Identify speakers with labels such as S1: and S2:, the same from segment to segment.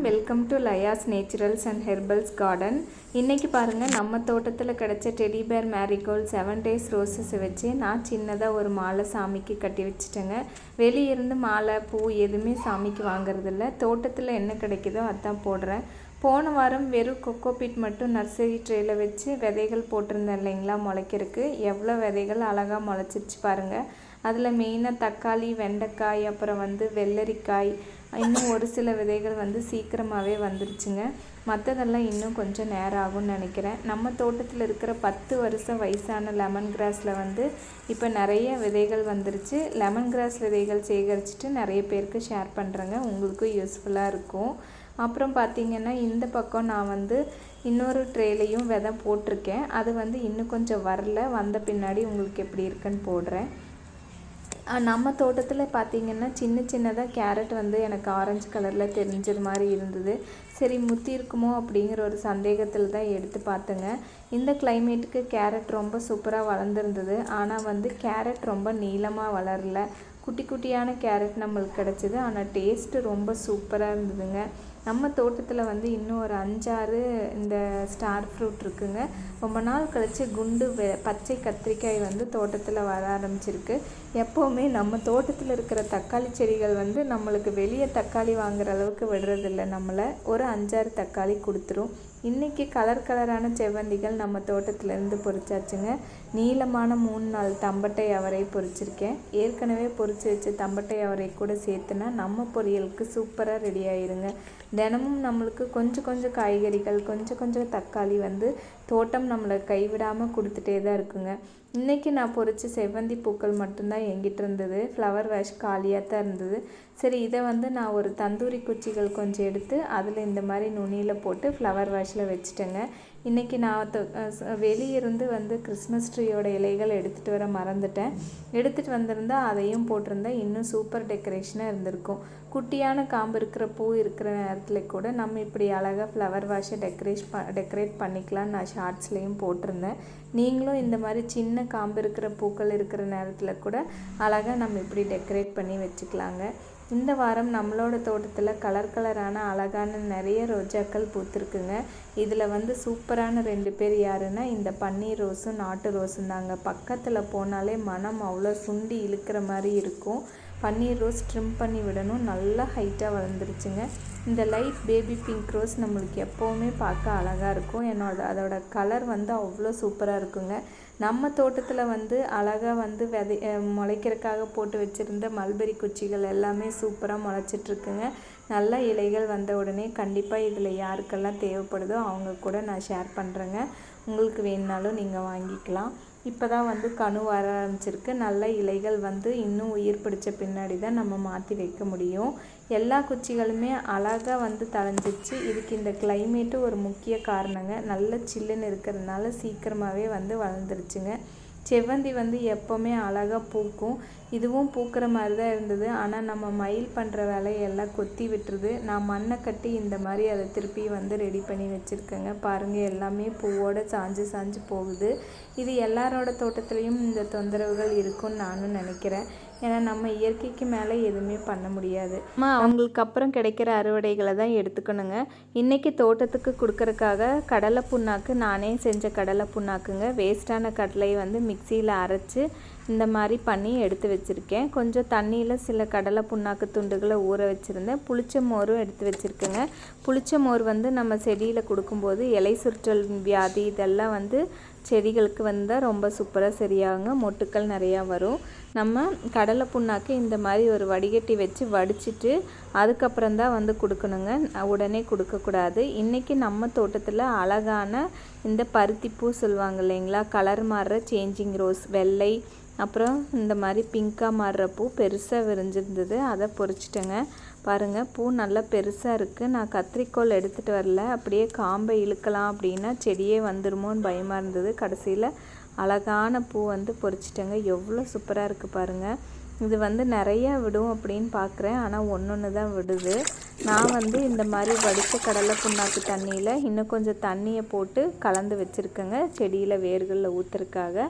S1: Welcome to Layas naturals and herbals garden இன்றைக்கி பாருங்கள் நம்ம தோட்டத்தில் கிடச்ச teddy bear marigold seven days ரோசஸை வச்சு நான் சின்னதாக ஒரு மாலை சாமிக்கு கட்டி வச்சுட்டேங்க. வெளியிருந்து மாலை பூ எதுவுமே சாமிக்கு வாங்குறதில்ல. தோட்டத்தில் என்ன கிடைக்குதோ அதான் போடுறேன். போன வாரம் வெறும் கொக்கோபீட் மட்டும் நர்சரி ட்ரேயில் வச்சு விதைகள் போட்டிருந்தேன் இல்லைங்களா முளைக்கிறதுக்கு. எவ்வளோ விதைகள் அழகாக முளைச்சிருச்சு பாருங்கள் அதில் மெயினாக தக்காளி வெண்டைக்காய் அப்புறம் வந்து வெள்ளரிக்காய் இன்னும் ஒரு சில விதைகள் வந்து சீக்கிரமாகவே வந்துருச்சுங்க. மற்றதெல்லாம் இன்னும் கொஞ்சம் நேரம் ஆகும்னு நினைக்கிறேன். நம்ம தோட்டத்தில் இருக்கிற பத்து வருஷம் வயசான லெமன் கிராஸில் வந்து இப்போ நிறைய விதைகள் வந்துருச்சு. லெமன் கிராஸ் விதைகள் சேகரிச்சுட்டு நிறைய பேருக்கு ஷேர் பண்ணுறேங்க உங்களுக்கும் யூஸ்ஃபுல்லாக இருக்கும். அப்புறம் பார்த்திங்கன்னா இந்த பக்கம் நான் வந்து இன்னொரு ட்ரேலையும் விதை போட்டிருக்கேன். அது வந்து இன்னும் கொஞ்சம் வரல. வந்த பின்னாடி உங்களுக்கு எப்படி இருக்குன்னு போடுறேன். நம்ம தோட்டத்தில் பார்த்திங்கன்னா சின்ன சின்னதாக கேரட் வந்து எனக்கு ஆரஞ்சு கலரில் தெரிஞ்சது மாதிரி இருந்தது. சரி முத்தி இருக்குமோ அப்படிங்கிற ஒரு சந்தேகத்தில் தான் எடுத்து பார்த்தேங்க. இந்த கிளைமேட்டுக்கு கேரட் ரொம்ப சூப்பராக வளர்ந்துருந்தது. ஆனால் வந்து கேரட் ரொம்ப நீளமாக வளரல. குட்டி குட்டியான கேரட் நம்மளுக்கு கிடச்சிது. ஆனால் டேஸ்ட்டு ரொம்ப சூப்பராக இருந்ததுங்க. நம்ம தோட்டத்தில் வந்து இன்னும் ஒரு அஞ்சாறு இந்த ஸ்டார் ஃப்ரூட் இருக்குங்க. ரொம்ப நாள் கழித்து குண்டு வெ பச்சை கத்திரிக்காய் வந்து தோட்டத்தில் வர ஆரம்பிச்சிருக்கு. எப்போவுமே நம்ம தோட்டத்தில் இருக்கிற தக்காளி செடிகள் வந்து நம்மளுக்கு வெளியே தக்காளி வாங்குற அளவுக்கு விடுறதில்ல. நம்மளை ஒரு அஞ்சாறு தக்காளி கொடுத்துரும். இன்றைக்கி கலர் கலரான செவ்வந்திகள் நம்ம தோட்டத்திலேருந்து பொறிச்சாச்சுங்க. நீளமான மூணு நாள் தம்பட்டை அவரை பொறிச்சிருக்கேன். ஏற்கனவே பொறிச்சு வச்ச தம்பட்டை அவரை கூட சேர்த்துனா நம்ம பொரியலுக்கு சூப்பராக ரெடி ஆயிருங்க. தினமும் நம்மளுக்கு கொஞ்சம் கொஞ்சம் காய்கறிகள் கொஞ்சம் கொஞ்சம் தக்காளி வந்து தோட்டம் நம்மளை கைவிடாமல் கொடுத்துட்டே தான் இருக்குங்க. இன்றைக்கி நான் பொறிச்ச செவ்வந்தி பூக்கள் மட்டும்தான் எங்கிட்ட இருந்தது. ஃப்ளவர் வாஷ் காலியாக தான் இருந்தது. சரி இதை வந்து நான் ஒரு தந்தூரி குச்சிகள் கொஞ்சம் எடுத்து அதில் இந்த மாதிரி நுனியில் போட்டு ஃப்ளவர் வாஷில் வச்சுட்டேங்க. இன்றைக்கி நான் வெளியிருந்து வந்து கிறிஸ்மஸ் ட்ரீயோட இலைகள் எடுத்துகிட்டு வர மறந்துட்டேன். எடுத்துகிட்டு வந்திருந்தால் அதையும் போட்டிருந்தா இன்னும் சூப்பர் டெக்கரேஷனாக இருந்திருக்கும். குட்டியான காம்பு இருக்கிற பூ இருக்கிற நேரத்தில் கூட நம்ம இப்படி அழகாக ஃப்ளவர் வாஷை டெக்கரேட் ப டெக்கரேட் பண்ணிக்கலாம்னு நான் ஷார்ட்ஸ்லேயும் போட்டிருந்தேன். நீங்களும் இந்த மாதிரி சின்ன காம்பு இருக்கிற பூக்கள் இருக்கிற நேரத்தில் கூட அழகாக நம்ம இப்படி டெக்கரேட் பண்ணி வச்சுக்கலாங்க. இந்த வாரம் நம்மளோட தோட்டத்தில் கலர் கலரான அழகான நிறைய ரோஜாக்கள் பூத்துருக்குங்க. இதில் வந்து சூப்பரான ரெண்டு பேர் யாருன்னா இந்த பன்னீர் ரோஸும் நாட்டு ரோஸும் தாங்க. பக்கத்தில் போனாலே மனம் அவ்வளோ சுண்டி இழுக்கிற மாதிரி இருக்கும். பன்னீர் ரோஸ் ட்ரிம் பண்ணி விடணும். நல்லா ஹைட்டாக வளர்ந்துருச்சுங்க. இந்த லைட் பேபி பிங்க் ரோஸ் நம்மளுக்கு எப்போவுமே பார்க்க அழகாக இருக்கும். என்னோட அதோட கலர் வந்து அவ்வளோ சூப்பராக இருக்குங்க. நம்ம தோட்டத்தில் வந்து அழகாக வந்து விதை முளைக்கிறதுக்காக போட்டு வச்சுருந்த மல்பெரி குச்சிகள் எல்லாமே சூப்பராக முளைச்சிட்ருக்குங்க. நல்ல இலைகள் வந்த உடனே கண்டிப்பாக இதில் யாருக்கெல்லாம் தேவைப்படுதோ அவங்க கூட நான் ஷேர் பண்ணுறேங்க உங்களுக்கு வேணுனாலும் நீங்கள் வாங்கிக்கலாம். இப்போ தான் வந்து கணு வர ஆரம்பிச்சிருக்கு. நல்ல இலைகள் வந்து இன்னும் உயிர் பிடிச்ச பின்னாடி தான் நம்ம மாற்றி வைக்க முடியும். எல்லா குச்சிகளுமே அழகாக வந்து தளைஞ்சிச்சு இதுக்கு இந்த கிளைமேட்டு ஒரு முக்கிய காரணங்க. நல்ல சில்லுன்னு இருக்கிறதுனால சீக்கிரமாகவே வந்து வளர்ந்துருச்சுங்க. செவ்வந்தி வந்து எப்போவுமே அழகாக பூக்கும். இதுவும் பூக்கிற மாதிரி தான் இருந்தது. ஆனால் நம்ம மயில் பண்ணுற வேலையெல்லாம் கொத்தி விட்டுருது. நான் மண்ணை கட்டி இந்த மாதிரி அதை திருப்பி வந்து ரெடி பண்ணி வச்சுருக்கேங்க. பாருங்கள் எல்லாமே பூவோடு சாஞ்சு சாஞ்சு போகுது. இது எல்லாரோட தோட்டத்துலேயும் இந்த தொந்தரவுகள் இருக்கும்னு நானும் நினைக்கிறேன். ஏன்னா நம்ம இயற்கைக்கு மேலே எதுவுமே பண்ண முடியாது. அம்மா அவங்களுக்கு அப்புறம் கிடைக்கிற அறுவடைகளை தான் எடுத்துக்கணுங்க. இன்றைக்கி தோட்டத்துக்கு கொடுக்கறக்காக கடலை புண்ணாக்கு நானே செஞ்ச கடலை புண்ணாக்குங்க வேஸ்ட்டான கடலையை வந்து மிக்சியில் அரைச்சி இந்த மாதிரி பண்ணி எடுத்து வச்சுருக்கேன். கொஞ்சம் தண்ணியில் சில கடலை புண்ணாக்கு துண்டுகளை ஊற வச்சுருந்தேன். புளிச்ச மோரும் எடுத்து வச்சுருக்கேங்க. புளிச்ச மோர் வந்து நம்ம செடியில் கொடுக்கும்போது இலை சுற்றல் வியாதி இதெல்லாம் வந்து செடிகளுக்கு வந்தால் ரொம்ப சூப்பராக சரியாகுங்க மொட்டுக்கள் நிறையா வரும். நம்ம கடலை புண்ணாக்கு இந்த மாதிரி ஒரு வடிகட்டி வச்சு வடிச்சிட்டு அதுக்கப்புறம் தான் வந்து கொடுக்கணுங்க. உடனே கொடுக்கக்கூடாது இன்றைக்கி நம்ம தோட்டத்தில் அழகான இந்த பருத்திப்பூ சொல்லுவாங்க இல்லைங்களா? கலர் மாறுற சேஞ்சிங் ரோஸ் வெள்ளை அப்புறம் இந்த மாதிரி பிங்க்காக மாறுற பூ பெருசாக விரிஞ்சிருந்தது. அதை பொறிச்சிட்டேங்க பாருங்கள் பூ நல்லா பெருசாக இருக்குது நான் கத்திரிக்கோள் எடுத்துகிட்டு வரல. அப்படியே காம்பை இழுக்கலாம் அப்படின்னா செடியே வந்துருமோன்னு பயமாக இருந்தது. கடைசியில் அழகான பூ வந்து பொறிச்சிட்டேங்க எவ்வளோ சூப்பராக இருக்குது பாருங்கள் இது வந்து நிறையா விடும் அப்படின்னு பார்க்குறேன் ஆனால் ஒன்று ஒன்று தான் விடுது. நான் வந்து இந்த மாதிரி வடித்த கடலை புண்ணாக்கு தண்ணியில் இன்னும் கொஞ்சம் தண்ணியை போட்டு கலந்து வச்சுருக்கேங்க. செடியில் வேர்களில் ஊற்றுறதுக்காக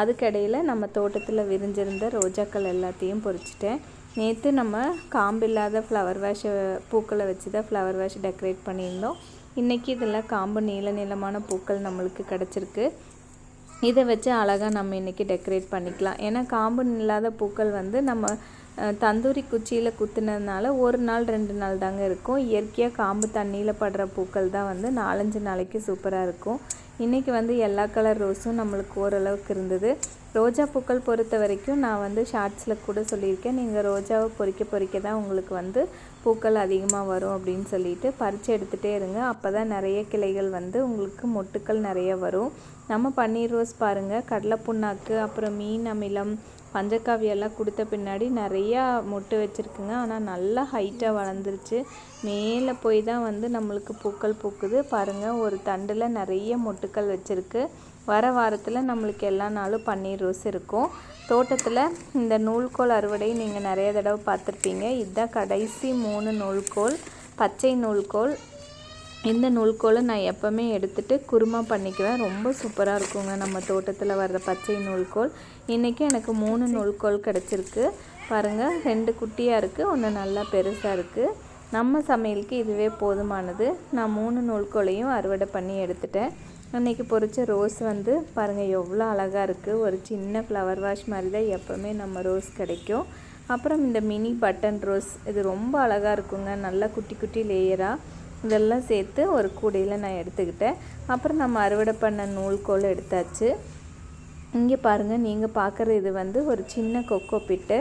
S1: அதுக்கிடையில் நம்ம தோட்டத்தில் விரிஞ்சிருந்த ரோஜாக்கள் எல்லாத்தையும் பொறிச்சிட்டேன். நேற்று நம்ம காம்பு இல்லாத ஃப்ளவர் வாஷை பூக்களை வச்சு தான் ஃப்ளவர் வாஷ் டெக்கரேட் பண்ணியிருந்தோம். இன்றைக்கி இதில் காம்பு நீள நீளமான பூக்கள் நம்மளுக்கு கிடச்சிருக்கு. இதை வச்சு அழகாக நம்ம இன்றைக்கி டெக்கரேட் பண்ணிக்கலாம். ஏன்னா காம்பு இல்லாத பூக்கள் வந்து நம்ம தந்தூரி குச்சியில் குத்துனதுனால ஒரு நாள் ரெண்டு நாள் தாங்க இருக்கும். இயற்கையாக காம்பு தண்ணியில் படுற பூக்கள் தான் வந்து நாலஞ்சு நாளைக்கு சூப்பராக இருக்கும். இன்றைக்கி வந்து எல்லா கலர் ரோஸும் நம்மளுக்கு ஓரளவுக்கு இருந்தது. ரோஜா பூக்கள் பொறுத்த வரைக்கும் நான் வந்து ஷார்ட்ஸில் கூட சொல்லியிருக்கேன். நீங்கள் ரோஜாவை பொறிக்க பொறிக்க தான் உங்களுக்கு வந்து பூக்கள் அதிகமாக வரும் அப்படின்னு சொல்லிட்டு பறித்து எடுத்துகிட்டே இருங்க. அப்போ தான் நிறைய கிளைகள் வந்து உங்களுக்கு மொட்டுக்கள் நிறைய வரும். நம்ம பன்னீர் ரோஸ் பாருங்கள் கடலை புண்ணாக்கு அப்புறம் மீன் அமிலம் பஞ்சக்காவியெல்லாம் கொடுத்த பின்னாடி நிறையா மொட்டு வச்சுருக்குங்க. ஆனால் நல்லா ஹைட்டாக வளர்ந்துருச்சு. மேலே போய் தான் வந்து நம்மளுக்கு பூக்கள் பூக்குது. பாருங்கள் ஒரு தண்டில் நிறைய மொட்டுக்கள் வச்சுருக்கு. வர வாரத்தில் நம்மளுக்கு எல்லா நாளும் பன்னீர் ரோஸ் இருக்கும். தோட்டத்தில் இந்த நூல்கோல் அறுவடை நீங்கள் நிறைய தடவை பார்த்துருப்பீங்க. இதுதான் கடைசி மூணு நூல்கோல் பச்சை நூல்கோல். இந்த நூல்கோலை நான் எப்போவுமே எடுத்துகிட்டு குருமா பண்ணிக்குவேன். ரொம்ப சூப்பராக இருக்குங்க நம்ம தோட்டத்தில் வர்ற பச்சை நூல்கோல். இன்றைக்கி எனக்கு மூணு நூல்கோல் கிடச்சிருக்கு. பாருங்கள் ரெண்டு குட்டியாக இருக்குது ஒன்று நல்லா பெருசாக இருக்குது நம்ம சமையலுக்கு இதுவே போதுமானது. நான் மூணு நூல்கோலையும் அறுவடை பண்ணி எடுத்துட்டேன். அன்றைக்கி பொரிச்ச ரோஸ் வந்து பாருங்கள் எவ்வளோ அழகாக இருக்குது ஒரு சின்ன ஃப்ளவர் வாஷ் மாதிரி தான் எப்போவுமே நம்ம ரோஸ் கிடைக்கும். அப்புறம் இந்த மினி பட்டன் ரோஸ் இது ரொம்ப அழகாக இருக்குங்க. நல்லா குட்டி குட்டி லேயராக இதெல்லாம் சேர்த்து ஒரு கூடையில் நான் எடுத்துக்கிட்டேன். அப்புறம் நம்ம அறுவடை பண்ண நூல்கோல் எடுத்தாச்சு. இங்கே பாருங்கள் நீங்கள் பார்க்குற இது வந்து ஒரு சின்ன கொக்கோ பிட்டு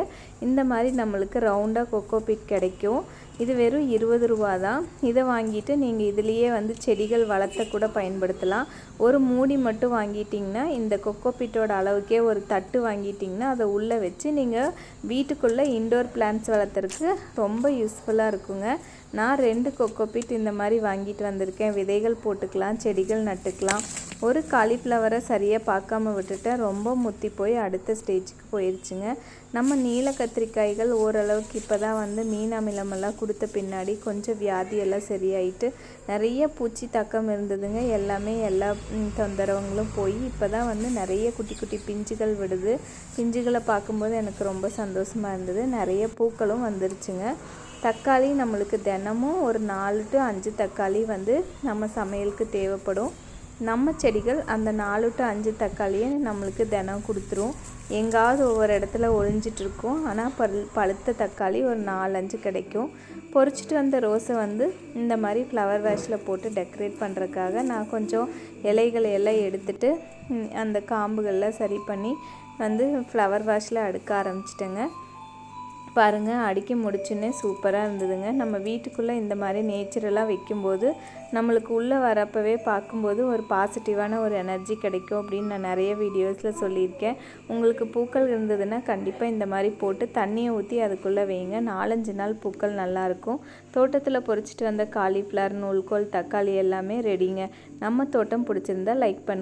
S1: இந்த மாதிரி நம்மளுக்கு ரவுண்டாக கொக்கோ பிட் கிடைக்கும். இது வெறும் இருபது ரூபா தான். இதை வாங்கிட்டு நீங்கள் இதுலேயே வந்து செடிகள் வளர்த்த கூட பயன்படுத்தலாம். ஒரு மூடி மட்டும் வாங்கிட்டிங்கன்னா இந்த கொக்கோபிட்டோட அளவுக்கே ஒரு தட்டு வாங்கிட்டிங்கன்னா அதை உள்ளே வச்சு நீங்கள் வீட்டுக்குள்ளே இண்டோர் பிளான்ட்ஸ் வளர்த்துறதுக்கு ரொம்ப யூஸ்ஃபுல்லாக இருக்குங்க. நான் ரெண்டு கொக்கோபிட் இந்த மாதிரி வாங்கிட்டு வந்திருக்கேன். விதைகள் போட்டுக்கலாம் செடிகள் நட்டுக்கலாம். ஒரு காலிஃப்ளவரை சரியாக பார்க்காம விட்டுட்டேன் ரொம்ப முத்தி போய் அடுத்த ஸ்டேஜுக்கு போயிடுச்சுங்க நம்ம நீல கத்திரிக்காய்கள் ஓரளவுக்கு இப்போ தான் வந்து மீன் அமிலமெல்லாம் கொடுத்த பின்னாடி கொஞ்சம் வியாதியெல்லாம் சரியாயிட்டு நிறைய பூச்சி தாக்கம் இருந்ததுங்க. எல்லாமே எல்லா தொந்தரவுங்களும் போய் இப்போ தான் வந்து நிறைய குட்டி குட்டி பிஞ்சுகள் விடுது. பிஞ்சுகளை பார்க்கும்போது எனக்கு ரொம்ப சந்தோஷமாக இருந்தது. நிறைய பூக்களும் வந்துருச்சுங்க. தக்காளி நம்மளுக்கு தினமும் ஒரு நாலு டு அஞ்சு தக்காளி வந்து நம்ம சமையலுக்கு தேவைப்படும். நம்ம செடிகள் அந்த நாலு டு அஞ்சு தக்காளியை நம்மளுக்கு தினம் கொடுத்துரும். எங்காவது ஒவ்வொரு இடத்துல ஒளிஞ்சிட்டு இருக்கும் ஆனால் பல் பழுத்த தக்காளி ஒரு நாலஞ்சு கிடைக்கும். பொரிச்சிட்டு வந்த ரோஸை வந்து இந்த மாதிரி ஃப்ளவர் வேஷில் போட்டு டெக்கரேட் பண்ணுறதுக்காக நான் கொஞ்சம் இலைகளை எல்லாம் எடுத்துட்டு அந்த காம்புகளில் சரி பண்ணி வந்து ஃப்ளவர் வாஷில் அடுக்க ஆரம்பிச்சிட்டேங்க. பாருங்கள் அடுக்கி முடிச்சுன்னே சூப்பராக இருந்ததுங்க. நம்ம வீட்டுக்குள்ளே இந்த மாதிரி நேச்சுரலாக வைக்கும்போது நம்மளுக்கு உள்ளே வரப்பவே பார்க்கும்போது ஒரு பாசிட்டிவான ஒரு எனர்ஜி கிடைக்கும் அப்படின்னு நான் நிறைய வீடியோஸில் சொல்லியிருக்கேன். உங்களுக்கு பூக்கள் இருந்ததுன்னா கண்டிப்பாக இந்த மாதிரி போட்டு தண்ணியை ஊற்றி அதுக்குள்ளே வைங்க. நாலஞ்சு நாள் பூக்கள் நல்லாயிருக்கும் தோட்டத்தில் பொறிச்சிட்டு வந்த காலிஃப்ளவர் நூல்கோல் தக்காளி எல்லாமே ரெடிங்க நம்ம தோட்டம் பிடிச்சிருந்தா லைக் பண்ணுங்கள்